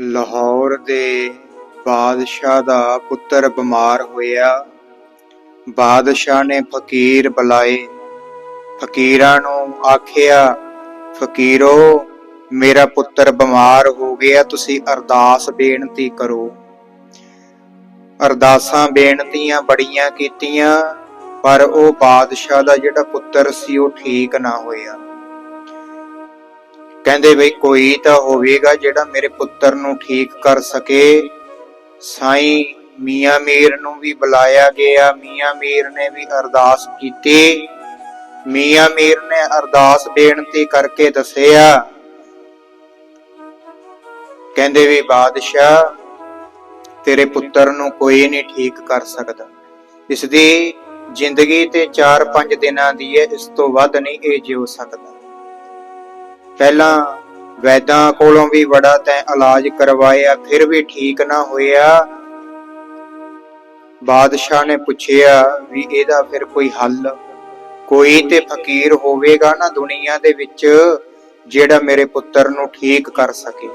ਲਾਹੌਰ ਦੇ ਬਾਦਸ਼ਾਹ ਦਾ ਪੁੱਤਰ ਬਿਮਾਰ ਹੋਇਆ। ਬਾਦਸ਼ਾਹ ਨੇ ਫਕੀਰ ਬੁਲਾਏ। ਫਕੀਰਾਂ ਨੂੰ ਆਖਿਆ, ਫਕੀਰੋ, ਮੇਰਾ ਪੁੱਤਰ ਬਿਮਾਰ ਹੋ ਗਿਆ, ਤੁਸੀਂ ਅਰਦਾਸ ਬੇਨਤੀ ਕਰੋ। ਅਰਦਾਸਾਂ ਬੇਨਤੀਆਂ ਬੜੀਆਂ ਕੀਤੀਆਂ, ਪਰ ਉਹ ਬਾਦਸ਼ਾਹ ਦਾ ਜਿਹੜਾ ਪੁੱਤਰ ਸੀ, ਉਹ ਠੀਕ ਨਾ ਹੋਇਆ। ਕਹਿੰਦੇ ਬਈ ਕੋਈ ਤਾਂ ਹੋਵੇਗਾ ਜਿਹੜਾ ਮੇਰੇ ਪੁੱਤਰ ਨੂੰ ਠੀਕ ਕਰ ਸਕੇ। ਸਾਈਂ ਮੀਆਂ ਮੀਰ ਨੂੰ ਵੀ ਬੁਲਾਇਆ ਗਿਆ। ਮੀਆਂ ਮੀਰ ਨੇ ਵੀ ਅਰਦਾਸ ਕੀਤੀ। ਮੀਆਂ ਮੀਰ ਨੇ ਅਰਦਾਸ ਬੇਨਤੀ ਕਰਕੇ ਦੱਸਿਆ। ਕਹਿੰਦੇ ਵੀ, ਬਾਦਸ਼ਾਹ, ਤੇਰੇ ਪੁੱਤਰ ਨੂੰ ਕੋਈ ਨਹੀਂ ਠੀਕ ਕਰ ਸਕਦਾ। ਇਸ ਦੀ ਜ਼ਿੰਦਗੀ ਤੇ 4-5 ਦਿਨਾਂ ਦੀ ਹੈ, ਇਸ ਤੋਂ ਵੱਧ ਨਹੀਂ ਇਹ ਜਿਉ ਸਕਦਾ। ਪਹਿਲਾਂ ਵੈਦਾਂ ਕੋਲੋਂ ਵੀ ਬੜਾ ਤੈਂ ਇਲਾਜ ਕਰਵਾਇਆ, ਫਿਰ ਵੀ ਠੀਕ ਨਾ ਹੋਇਆ। ਬਾਦਸ਼ਾਹ ਨੇ ਪੁੱਛਿਆ ਵੀ ਇਹਦਾ ਫਿਰ ਕੋਈ ਹੱਲ? ਕੋਈ ਤੇ ਫਕੀਰ ਹੋਵੇਗਾ ਨਾ ਦੁਨੀਆ ਦੇ ਵਿੱਚ, ਜਿਹੜਾ ਮੇਰੇ ਪੁੱਤਰ ਨੂੰ ਠੀਕ ਕਰ ਸਕੇ।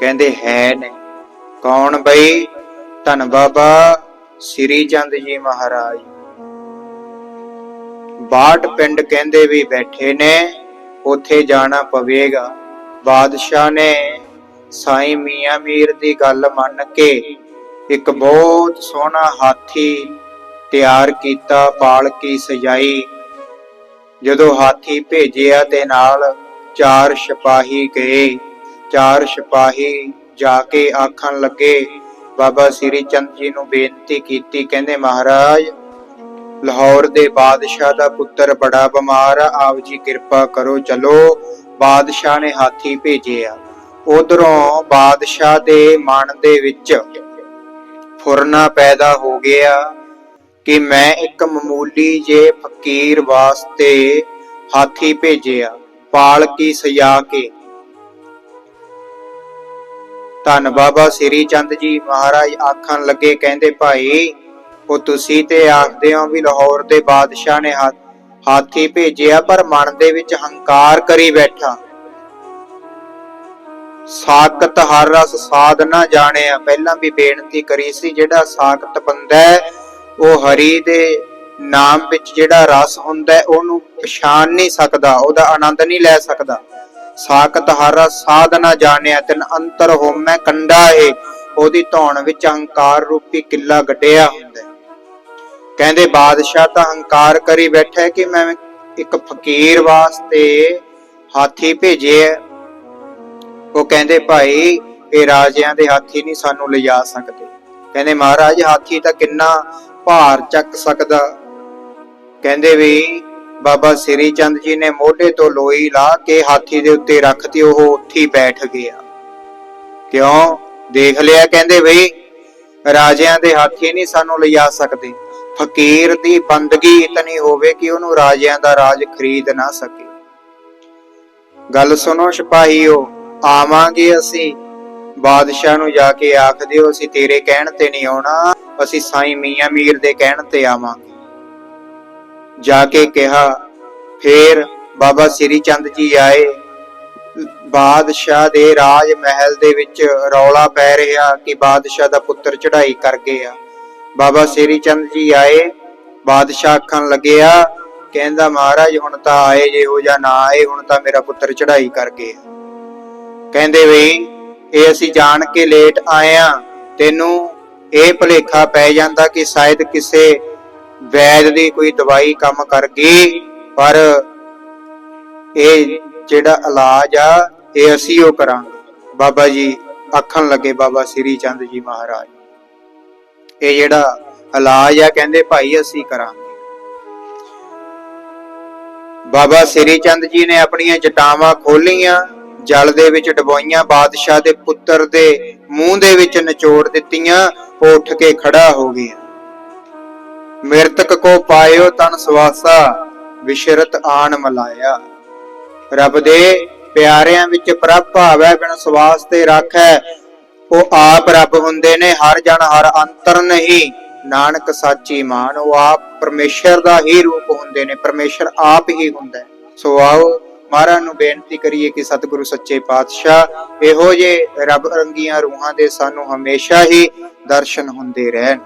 ਕਹਿੰਦੇ, ਹੈ ਨੇ ਕੌਣ ਬਈ? ਧੰਨ ਬਾਬਾ ਸ੍ਰੀ ਚੰਦ ਜੀ ਮਹਾਰਾਜ। ਬਾਟ ਪਿੰਡ ਕਹਿੰਦੇ ਵੀ ਬੈਠੇ ਨੇ ਉੱਥੇ ਜਾਣਾ ਪਵੇਗਾ। ਬਾਦਸ਼ਾਹ ਨੇ ਸਾਈਂ ਮੀਆਂ ਮੀਰ ਦੀ ਗੱਲ ਮੰਨ ਕੇ ਇੱਕ ਬਹੁਤ ਸੋਹਣਾ ਹਾਥੀ ਤਿਆਰ ਕੀਤਾ ਪਾਲਕੀ ਸਜਾਈ। ਜਦੋਂ ਹਾਥੀ ਭੇਜਿਆ ਤੇ ਨਾਲ ਚਾਰ ਸਿਪਾਹੀ ਗਏ। ਚਾਰ ਸਿਪਾਹੀ ਜਾ ਕੇ ਆਖਣ ਲੱਗੇ, ਬਾਬਾ ਸ੍ਰੀ ਚੰਦ ਜੀ ਨੂੰ ਬੇਨਤੀ ਕੀਤੀ, ਕਹਿੰਦੇ ਮਹਾਰਾਜ ਲਾਹੌਰ ਦੇ ਬਾਦਸ਼ਾਹ ਦਾ ਪੁੱਤਰ ਬੜਾ ਬਿਮਾਰ ਆ, ਆਪ ਜੀ ਕਿਰਪਾ ਕਰੋ, ਚਲੋ। ਬਾਦਸ਼ਾਹ ਨੇ ਹਾਥੀ ਭੇਜਿਆ। ਉਧਰੋਂ ਬਾਦਸ਼ਾਹ ਦੇ ਮਨ ਦੇ ਵਿੱਚ ਫੁਰਨਾ ਪੈਦਾ ਹੋ ਗਿਆ ਕਿ ਮੈਂ ਇੱਕ ਮਾਮੂਲੀ ਜੇ ਫਕੀਰ ਵਾਸਤੇ ਹਾਥੀ ਭੇਜਿਆ, ਪਾਲਕੀ ਸਜਾ ਕੇ। ਧੰਨ ਬਾਬਾ ਸ੍ਰੀ ਚੰਦ ਜੀ ਮਹਾਰਾਜ ਆਖਣ ਲੱਗੇ, ਕਹਿੰਦੇ ਭਾਈ ਉਹ ਤੁਸੀਂ ਤੇ ਆਖਦੇ ਹੋ ਵੀ ਲਾਹੌਰ ਦੇ ਬਾਦਸ਼ਾਹ ਨੇ ਹਾ- ਹਾਥੀ ਭੇਜਿਆ, ਪਰ ਮਨ ਦੇ ਵਿੱਚ ਹੰਕਾਰ ਕਰੀ ਬੈਠਾ। ਸਾਖਤ ਹਰ ਰਸ ਸਾਧ ਨਾ ਜਾਣਿਆ। ਪਹਿਲਾਂ ਵੀ ਬੇਨਤੀ ਕਰੀ ਸੀ, ਜਿਹੜਾ ਸਾਖਤ ਬੰਦਾ ਉਹ ਹਰੀ ਦੇ ਨਾਮ ਵਿੱਚ ਜਿਹੜਾ ਰਸ ਹੁੰਦਾ ਉਹਨੂੰ ਪਛਾਣ ਨਹੀਂ ਸਕਦਾ, ਉਹਦਾ ਆਨੰਦ ਨਹੀਂ ਲੈ ਸਕਦਾ। ਸਾਖਤ ਹਰ ਰਸ ਸਾਧ ਨਾ ਜਾਣਿਆ, ਤਿਨ ਅੰਤਰ ਹੋਮੈ ਕੰਡਾ ਏ। ਉਹਦੀ ਧੌਣ ਵਿੱਚ ਹੰਕਾਰ ਰੂਪੀ ਕਿੱਲਾ ਗੱਡਿਆ ਹੁੰਦਾ ਕਹਿੰਦੇ, ਬਾਦਸ਼ਾਹ ਤਾਂ ਹੰਕਾਰ ਕਰੀ ਬੈਠਾ ਕਿ ਮੈਂ ਇੱਕ ਫਕੀਰ ਵਾਸਤੇ ਹਾਥੀ ਭੇਜੇ ਉਹ ਕਹਿੰਦੇ, ਭਾਈ, ਇਹ ਰਾਜਿਆਂ ਦੇ ਹਾਥੀ ਨਹੀਂ ਸਾਨੂੰ ਲਿਜਾ ਸਕਦੇ। ਕਹਿੰਦੇ, ਮਹਾਰਾਜ, ਹਾਥੀ ਤਾਂ ਕਿੰਨਾ ਭਾਰ ਚੱਕ ਸਕਦਾ। ਕਹਿੰਦੇ ਵੀ, ਬਾਬਾ ਸ੍ਰੀ ਚੰਦ ਜੀ ਨੇ ਮੋਢੇ ਤੋਂ ਲੋਈ ਲਾ ਕੇ ਹਾਥੀ ਦੇ ਉੱਤੇ ਰੱਖਤੀ ਉਹ ਉੱਥੇ ਬੈਠ ਗਿਆ। ਕਿਉਂ? ਦੇਖ ਲਿਆ? ਕਹਿੰਦੇ ਬਈ ਰਾਜਿਆਂ ਦੇ ਹਾਥੀ ਨਹੀਂ ਸਾਨੂੰ ਲਿਜਾ ਸਕਦੇ। ਫਕੀਰ ਦੀ ਬੰਦਗੀ ਇਤਨੀ ਹੋਵੇ ਕਿ ਉਹਨੂੰ ਰਾਜਿਆਂ ਦਾ ਰਾਜ ਖਰੀਦ ਨਾ ਸਕੇ। ਗੱਲ ਸੁਣੋ ਸਿਪਾਹੀਓ, ਆਵਾਂਗੇ ਅਸੀਂ। ਬਾਦਸ਼ਾਹ ਨੂੰ ਜਾ ਕੇ ਆਖ ਦਿਓ, ਅਸੀਂ ਤੇਰੇ ਕਹਿਣ ਤੇ ਨਹੀਂ ਆਉਣਾ, ਅਸੀਂ ਸਾਈਂ ਮੀਆਂ ਮੀਰ ਦੇ ਕਹਿਣ ਤੇ ਆਵਾਂਗੇ। ਜਾ ਕੇ ਕਿਹਾ, ਫੇਰ ਬਾਬਾ ਸ੍ਰੀ ਚੰਦ ਜੀ ਆਏ। ਬਾਦਸ਼ਾਹ ਦੇ ਰਾਜ ਮਹਿਲ ਦੇ ਵਿੱਚ ਰੌਲਾ ਪੈ ਰਿਹਾ ਕਿ ਬਾਦਸ਼ਾਹ ਦਾ ਪੁੱਤਰ ਚੜ੍ਹਾਈ ਕਰ ਗਿਆ। ਬਾਬਾ ਸ੍ਰੀ ਚੰਦ ਜੀ ਆਏ, ਬਾਦਸ਼ਾਹ ਆਖਣ ਲੱਗਿਆ, ਕਹਿੰਦਾ, ਮਹਾਰਾਜ, ਹੁਣ ਤਾਂ ਆਏ ਜੇ ਹੋ ਜਾਂ ਨਾ ਆਏ, ਹੁਣ ਤਾਂ ਮੇਰਾ ਪੁੱਤਰ ਚੜ੍ਹਾਈ ਕਰ ਗਿਆ। ਕਹਿੰਦੇ ਵੀ, ਇਹ ਅਸੀਂ ਜਾਣ ਕੇ ਲੇਟ ਆਏ ਤੈਨੂੰ ਇਹ ਭੁਲੇਖਾ ਪੈ ਜਾਂਦਾ ਕਿ ਸ਼ਾਇਦ ਕਿਸੇ ਵੈਦ ਦੀ ਕੋਈ ਦਵਾਈ ਕੰਮ ਕਰ ਗਈ, ਪਰ ਇਹ ਜਿਹੜਾ ਇਲਾਜ ਆ, ਇਹ ਅਸੀਂ ਉਹ ਕਰਾਂਗੇ। ਬਾਬਾ ਜੀ ਆਖਣ ਲੱਗੇ, ਬਾਬਾ ਸ੍ਰੀ ਚੰਦ ਜੀ ਮਹਾਰਾਜ। ਇਹ ਜਿਹੜਾ ਇਲਾਜ ਆ, ਕਹਿੰਦੇ ਭਾਈ ਅਸੀਂ ਕਰਾਂਗੇ। ਬਾਬਾ ਸ੍ਰੀ ਚੰਦ ਜੀ ਨੇ ਆਪਣੀਆਂ ਜਟਾਵਾਂ ਖੋਲੀਆਂ ਜਲ ਦੇ ਵਿੱਚ ਡਬੋਈਆਂ, ਬਾਦਸ਼ਾਹ ਦੇ ਪੁੱਤਰ ਦੇ ਮੂੰਹ ਦੇ ਵਿੱਚ ਨਿਚੋੜ ਦਿੱਤੀਆਂ, ਉਹ ਉੱਠ ਕੇ ਖੜਾ ਹੋ ਗਿਆ। ਮਿਰਤਕ ਕੋ ਪਾਇਓ ਤਨ ਸਵਾਸਾ, ਵਿਸ਼ਰਤ ਆਣ ਮਲਾਇਆ। ਰੱਬ ਦੇ ਪਿਆਰਿਆਂ ਵਿੱਚ ਪ੍ਰਭ ਭਾਵੈ, ਬਿਨ ਸਵਾਸ ਤੇ ਰੱਖੈ ਉਹ ਆਪ ਰੱਬ ਹੁੰਦੇ ਨੇ, ਹਰ ਜਨ ਹਰ ਅੰਤਰ ਨਹੀਂ ਨਾਨਕ ਸਾਚੀ ਮਾਨ, ਉਹ ਆਪ ਪਰਮੇਸ਼ਰ ਦਾ ਹੀ ਰੂਪ ਹੁੰਦੇ ਨੇ, ਪਰਮੇਸ਼ਰ ਆਪ ਹੀ ਹੁੰਦਾ ਹੈ। ਸੋ ਆਓ ਮਹਾਰਾਜ ਨੂੰ ਬੇਨਤੀ ਕਰੀਏ ਕਿ ਸਤਿਗੁਰੂ ਸੱਚੇ ਪਾਤਸ਼ਾਹ, ਇਹੋ ਜੇ ਰੱਬ ਰੰਗੀਆਂ ਰੂਹਾਂ ਦੇ ਸਾਨੂੰ ਹਮੇਸ਼ਾ ਹੀ ਦਰਸ਼ਨ ਹੁੰਦੇ ਰਹਿਣ